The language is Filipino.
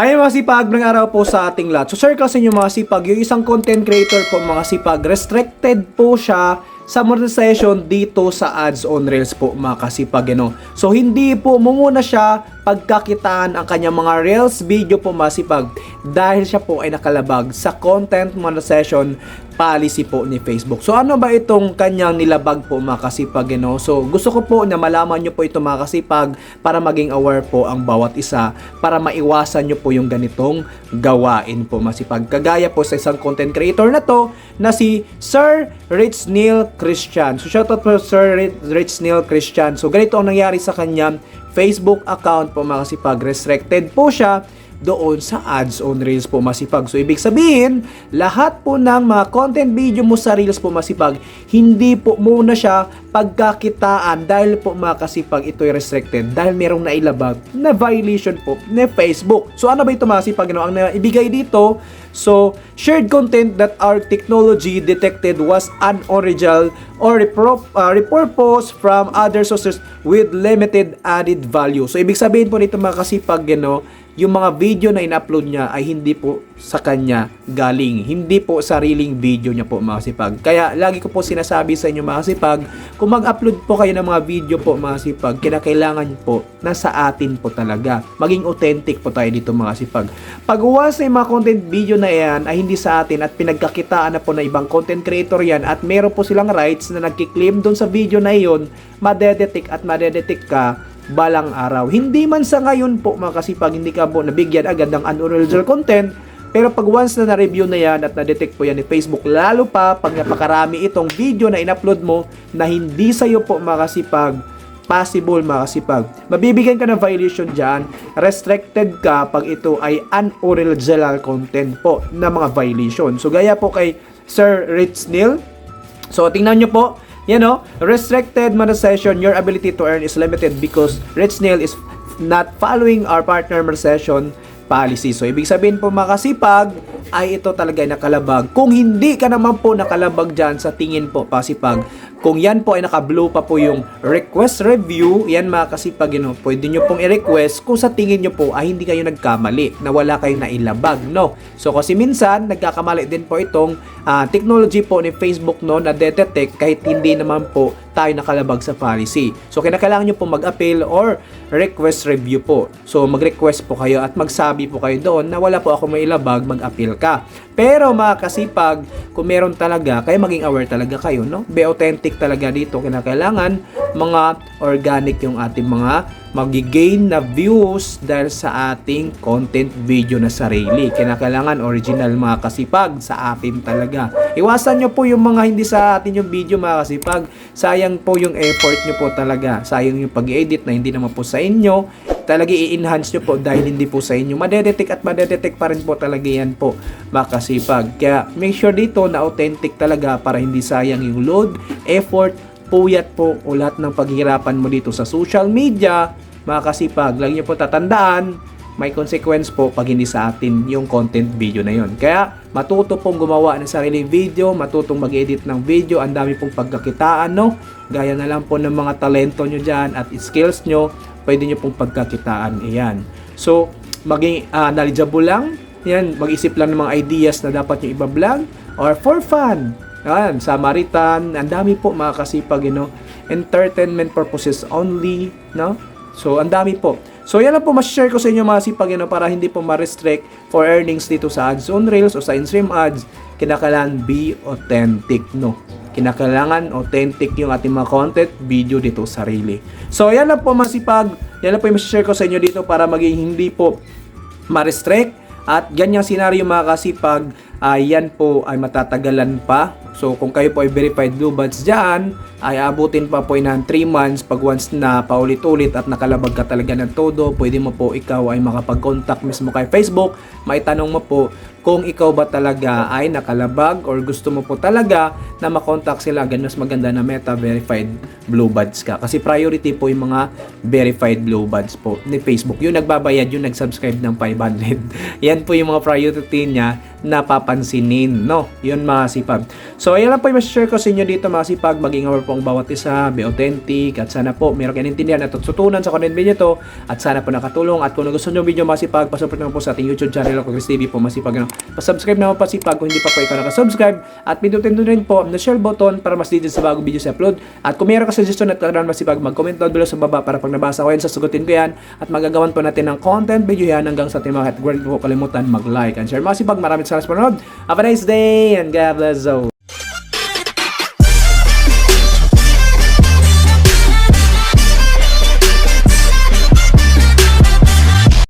Hi mga sipag, ng araw po sa ating lahat. So share ko sa inyo mga sipag, yung isang content creator po mga sipag, restricted po siya sa monetization dito sa ads on Reels po mga kasipag. Ano? So hindi po muna siya pagkakitaan ang kanyang mga Reels video po mga sipag dahil siya po ay nakalabag sa content monetization policy po ni Facebook. So ano ba itong kanyang nilabag po mga kasipag? Ano? So gusto ko po na malaman nyo po ito mga kasipag para maging aware po ang bawat isa para maiwasan nyo po yung ganitong gawain po masipag. Kagaya po sa isang content creator na to na si Sir Rich Neil Christian. So shoutout po Sir Ri- Rich Neil Christian. So ganito ang nangyari sa kanyang Facebook account po mga kasipag. Restricted po siya doon sa ads on Reels po masipag. So ibig sabihin, lahat po ng mga content video mo sa Reels po masipag, hindi po muna siya pagkakitaan dahil po mga kasipag ito ay restricted dahil merong nailabag na violation po ni Facebook. So ano ba ito mga kasipag? Ano, ang ibigay dito, so shared content that our technology detected was unoriginal or repro- uh, repurposed from other sources with limited added value. So ibig sabihin po nito mga kasipag, ano, yung mga video na in-upload niya ay hindi po sa kanya galing. Hindi po sariling video niya po mga sipag. Kaya lagi ko po sinasabi sa inyo mga sipag, kung mag-upload po kayo ng mga video po mga sipag, kinakailangan po na sa atin po talaga. Maging authentic po tayo dito mga sipag. Pag once na mga content video na yan ay hindi sa atin at pinagkakitaan na po na ibang content creator yan at meron po silang rights na nagkiklaim doon sa video na iyon, madedetect at madedetect ka balang araw. Hindi man sa ngayon po mga kasipag, hindi ka po nabigyan agad ng unoriginal content, pero pag once na na-review na yan at na-detect po yan ni Facebook, lalo pa pag napakarami itong video na in-upload mo na hindi sa'yo po mga kasipag, possible mga kasipag. Mabibigyan ka ng violation dyan, restricted ka pag ito ay unoriginal content po na mga violation. So gaya po kay Sir Rich Neil, So, tingnan nyo po. Yan o. Restricted monetization. Your ability to earn is limited because Red Snail is not following our partner monetization policy. So, ibig sabihin po mga kasipag, ay ito talaga ay nakalabag. Kung hindi ka naman po nakalabag dyan sa tingin po pasipag, kung yan po ay naka-blue pa po yung request review, yan mga kasipag, you know, pwede nyo pong i-request kung sa tingin nyo po ay hindi kayo nagkamali, na wala kayong nailabag, no? So, kasi minsan, nagkakamali din po itong ah, technology po ni Facebook, no, na detect kahit hindi naman po tayo nakalabag sa policy. So, kinakailangan nyo po mag-appeal or request review po. So, mag-request po kayo at magsabi po kayo doon na wala po ako may ilabag, mag-appeal ka. Pero mga kasipag, kung meron talaga, kaya maging aware talaga kayo, no? Be authentic talaga dito. Kinakailangan mga organic yung ating mga magigain na views dahil sa ating content video na sarili. Kinakailangan original mga kasipag sa atin talaga. Iwasan nyo po yung mga hindi sa atin yung video mga kasipag. Sayang po yung effort nyo po talaga. Sayang yung pag-edit na hindi naman po sa inyo. Talaga i-enhance nyo po dahil hindi po sa inyo. Madedetect at madedetect pa rin po talaga yan po mga kasipag. Kaya make sure dito na authentic talaga para hindi sayang yung load, effort, puyat po o lahat ng paghihirapan mo dito sa social media, mga kasipag, lagi nyo po tatandaan, may consequence po pag hindi sa atin yung content video na yon. Kaya matuto pong gumawa ng sariling video, matutong mag-edit ng video, ang dami pong pagkakitaan, no? Gaya na lang po ng mga talento nyo dyan at skills nyo, pwede nyo pong pagkakitaan. Ayan. So, maging ah, knowledgeable lang, yan, mag-isip lang ng mga ideas na dapat nyo iba-vlog or for fun. Yan, Samaritan, ang dami po mga kasipag, you know, entertainment purposes only, no? So, ang dami po. So, yan lang po mas-share ko sa inyo mga sipag, know, para hindi po ma-restrict for earnings dito sa ads on Reels o sa in-stream ads. Kinakailangan be authentic, no? Kinakailangan authentic yung ating mga content, video dito sarili. So, yan lang po mga sipag. Yan lang po yung mas-share ko sa inyo dito para maging hindi po ma-restrict at ganyang senaryo mga kasipag, ay yan po ay matatagalan pa. So kung kayo po ay verified blue badge dyan, ay abutin pa po ng 3 months pag once na paulit-ulit at nakalabag ka talaga ng todo, pwede mo po ikaw ay makapag-contact mismo kay Facebook, maitanong mo po kung ikaw ba talaga ay nakalabag or gusto mo po talaga na makontak sila, mas maganda na meta verified blue badge ka. Kasi priority po yung mga verified blue badge po ni Facebook. Yung nagbabayad, yung nag-subscribe ng 500. Yan po yung mga priority niya na papansinin, no? Yun mga sipag. So, So, ayan lang po yung share ko sa inyo dito mga sipag. Maging aware po ang bawat isa, be authentic. At sana po meron kayong intindihan at tutunan sa content video to. At sana po nakatulong. At kung gusto nyo video mga sipag, pasupport naman po sa ating YouTube channel ako Chris TV po masipag. Ano. Pasubscribe naman po sipag kung hindi pa po ikaw nakasubscribe. At pindutin nyo rin po ang share button para mas dito sa bagong video sa upload. At kung meron ka suggestion at kailangan masipag, mag-comment down below sa baba para pag nabasa ko yan, sasagutin ko yan. At magagawan po natin ng content video yan hanggang sa ating mga at huwag kalimutan mag-like and share. Mga sipag, maraming salamat sa panonood. Have a nice day and God bless all.